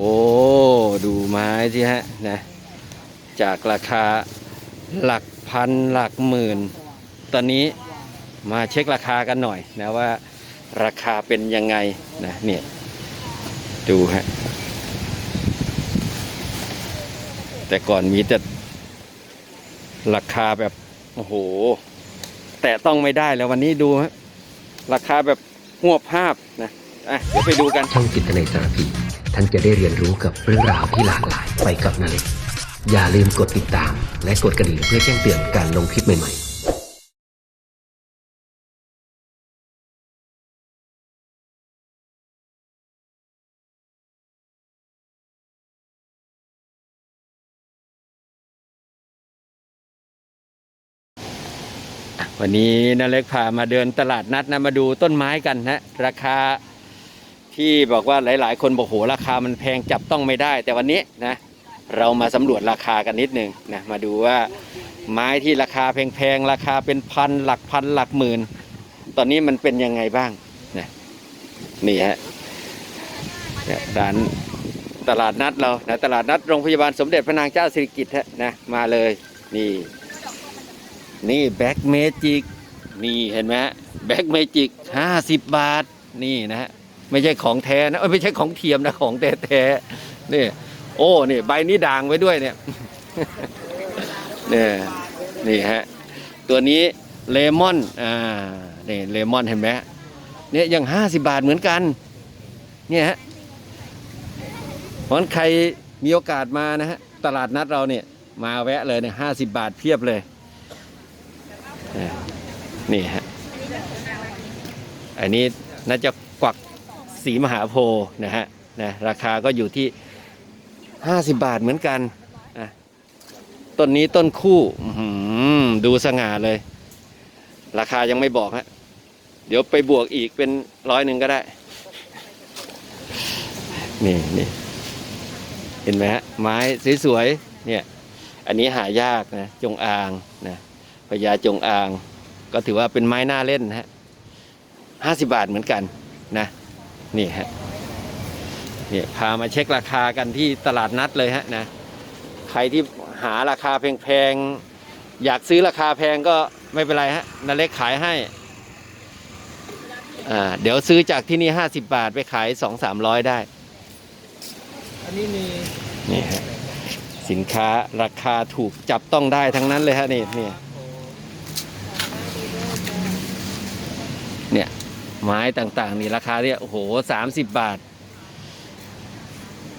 โอ้ ดูไม้สิฮะนะจากราคาหลักพันหลักหมื่น ตอนนี้มาเช็คราคากันหน่อยนะว่าราคาเป็นยังไงนะเนี่ยดูฮะแต่ก่อนมีแต่ราคาแบบ โอ้โห แต่ต้องไม่ได้แล้ววันนี้ดูฮะราคาแบบหัวบภาพนะอะเดี๋ยวไปดูกันช่องจิตในสารพี ท่านจะได้เรียนรู้กับเรื่องราวที่หลากหลายไปกับนาเล็ก อย่าลืมกดติดตาม และกดกระดิ่งเพื่อแจ้งเตือนการลงคลิปใหม่ๆวันนี้นาเล็กพามาเดินตลาดนัดนะมาดูต้นไม้กันนะราคา ที่บอกว่าหลาย ๆ คนบอกโหราคามันแพงจับต้องไม่ได้ แต่วันนี้นะเรามาสำรวจราคากันนิดนึงนะมาดูว่าไม้ที่ราคาแพงๆราคาเป็นพันหลักพันหลักหมื่น ตอนนี้มันเป็นยังไงบ้างนะนี่ฮะร้านตลาดนัดเรานะตลาดนัดโรงพยาบาลสมเด็จพระนางเจ้าสิริกิติ์ฮะนะมาเลยนี่นี่แบ็กเมจิกนี่เห็นไหมแบ็กเมจิกห้าสิบบาทนี่นะฮะ ไม่ใช่ของแท้นะไม่ใช่ของเทียมนะของแท้แท้นี่โอ้นี่ใบนี้ด่างไว้ด้วยเนี่ยเนี่ยนี่ฮะตัวนี้เลมอนอ่านี่เลมอนเห็นไหมเนี่ยยังห้าสิบาทเหมือนกันเนี่ยฮะเพราะฉะนั้นใครมีโอกาสมานะฮะตลาดนัดเราเนี่ยมาแวะเลยเนี่ยห้าสิบาทเพียบเลยนี่ฮะอันนี้น่าจะกวัก สีมหาโพธิ์นะฮะนะราคาก็อยู่ที่ 50 บาทเหมือนกันอะต้นนี้ต้นคู่ดูสง่าเลย ราคายังไม่บอกฮะเดี๋ยวไปบวกอีกเป็นร้อยหนึ่งก็ได้ นี่นี่เห็นไหมฮะไม้สวยๆเนี่ย อันนี้หายากนะ จงอางนะพญาจงอาง ก็ถือว่าเป็นไม้น่าเล่นนะฮะห้าสิบาทเหมือนกันนะ นี่ฮะเนี่ยพามาเช็คราคากันที่ตลาดนัดเลยฮะนะ ใครที่หาราคาแพงๆ อยากซื้อราคาแพงก็ไม่เป็นไรฮะนาเล็กขายให้อ่าเดี๋ยวซื้อจากที่นี่ห้าสิบาทไปขายสองสามร้อยได้ อันนี้มีนี่ฮะสินค้าราคาถูกจับต้องได้ทั้งนั้นเลยฮะนี่นี่ เนี่ย ไม้ต่างๆ นี่ราคาเนี่ยโอ้โหสามสิบบาท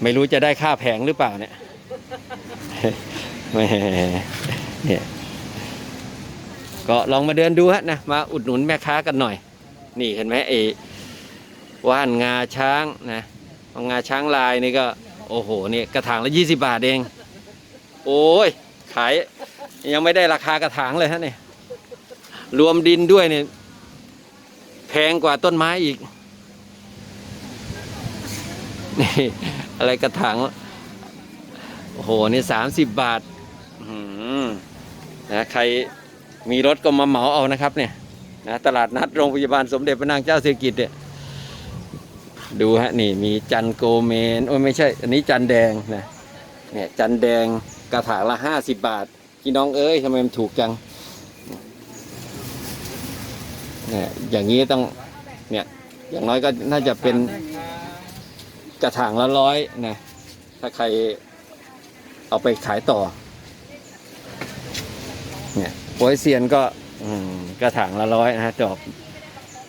ไม่รู้จะได้ค่าแพงหรือเปล่าเนี่ยแหมเนี่ยก็ลองมาเดินดูฮะนะมาอุดหนุนแม่ค้ากันหน่อย นี่เห็นไหมไอ้ว่านงาช้างนะงาช้างลายนี่ก็ โอ้โหนี่กระถางละยี่สิบาทเอง โอ้ยขายยังไม่ได้ราคากระถางเลยฮะเนี่ยรวมดินด้วยเนี่ย แพงกว่าต้นไม้อีก นี่ อะไรกระถางโอ้โห นี่สามสิบบาทนะใครมีรถก็มาเหมาเอานะครับ เนี่ยนะตลาดนัดโรงพยาบาลสมเด็จพระนางเจ้าสิริกิติ์เนี่ยดูฮะนี่มีจันโกเมนโอ้ไม่ใช่ อันนี้จันแดงนะเนี่ยจันแดงกระถางละห้าสิบบาทพี่น้องเอ้ยทำไมมันถูกจัง เนี่ยอย่างนี้ต้องเนี่ยอย่างน้อยก็น่าจะเป็นกระถางละร้อยนะถ้าใครเอาไปขายต่อ เนี่ยโปยเซียนก็อืมกระถางละร้อยนะฮะดอก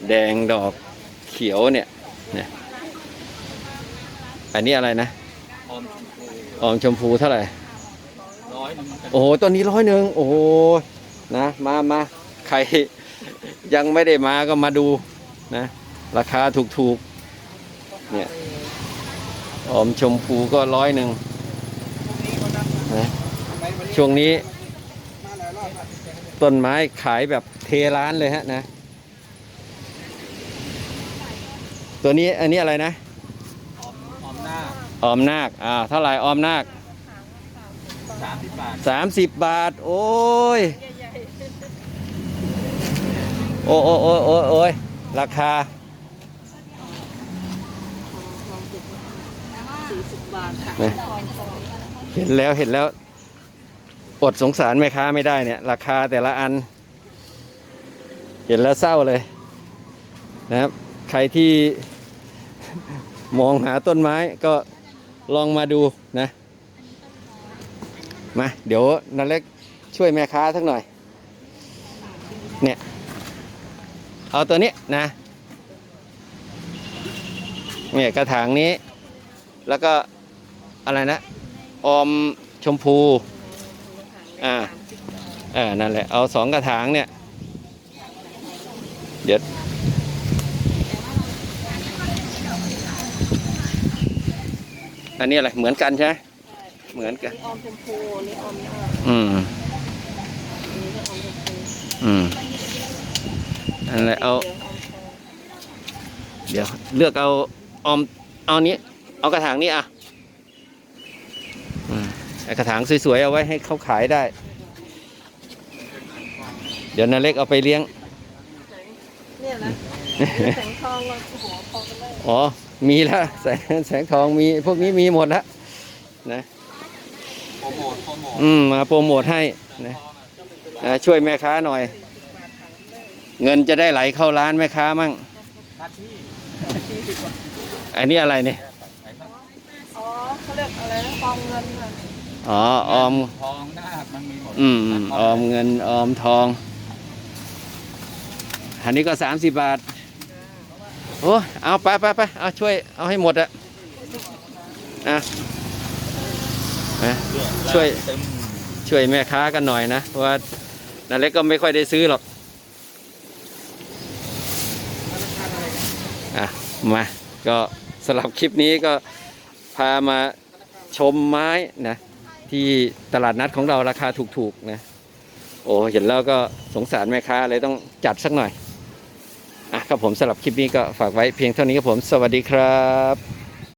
แดงดอกเขียวเนี่ยเนี่ยอันนี้อะไรนะออมชมพูออมชมพูเท่าไหร่ร้อยหนึ่งโอ้โหต้นนี้ร้อยหนึ่งโอ้โหนะมามาใคร ยังไม่ได้มาก็มาดูนะ ราคาถูกๆเนี่ยหอมชมพูก็ร้อยหนึ่งนะช่วงนี้ ต้นไม้ขายแบบเทร้านเลยฮะนะ ตัวนี้อันนี้อะไรนะออมออมหน้าออมนาคอ่าเท่าไหร่ออมนาคสามสิบบาทสามสิบบาทโอ้ย โอ้โอ้โอ้โอ้โอ้ยราคาสี่สิบบาทนะเห็นแล้วเห็นแล้ว อดสงสารแม่ค้าไม่ได้เนี่ย ราคาแต่ละอัน เห็นแล้วเศร้าเลยนะครับ ใครที่มองหาต้นไม้ก็ลองมาดูนะ มา เดี๋ยวนันเล็กช่วยแม่ค้าสักหน่อย เนี่ย เอาตัวนี้นะเนี่ยกระถางนี้ แล้วก็อะไรนะ ออมชมพู อ่าอ่านั่นแหละ เอาสองกระถางเนี่ย เดี๋ยวอันนี้อะไรเหมือนกันใช่ไหมเหมือนกันนี่ออมชมพูนี่ออมหน้าอืมนี่ก็ออมชมพู อืมอันแหละเอาเหลืองออมทองเดี๋ยวเลือกเอาออมเอานี้ เอากระถางนี้อะอืมไอ้กระถางสวยๆเอาไว้ให้เขาขายได้ เดี๋ยวนาเล็กเอาไปเลี้ยงเนี่ยนะแสงทองเราโอ้โหพอกันเลยอ๋อ มีแล้วแสงแสงทองมีพวกนี้มีหมดแล้วนะโปรโมทโปรโมทอืมมาโปรโมทให้นะนะช่วยแม่ค้าหน่อย เงินจะได้ไหลเข้าร้านแม่ค้ามั่งหน้าที่อันนี้อะไรเนี่ยอ๋อเขาเรียกอะไรนะฟองเงินค่ะอ๋อออม ทองหน้ามันมีหมดอืมอืมออมเงินออมทอง อันนี้ก็สามสิบบาท โอ้เอาไปไปไปเอาช่วยเอาให้หมดอะอะอะช่วย เต็ม ช่วยแม่ค้ากันหน่อยนะ เพราะว่านาเล็กก็ไม่ค่อยได้ซื้อหรอก อะมาก็สำหรับคลิปนี้ก็พามาชมไม้นะ ที่ตลาดนัดของเราราคาถูกๆนะ โอ้เห็นแล้วก็สงสารแม่ค้าเลยต้องจัดสักหน่อยอะครับผมสำหรับคลิปนี้ก็ฝากไว้เพียงเท่านี้ครับผม สวัสดีครับ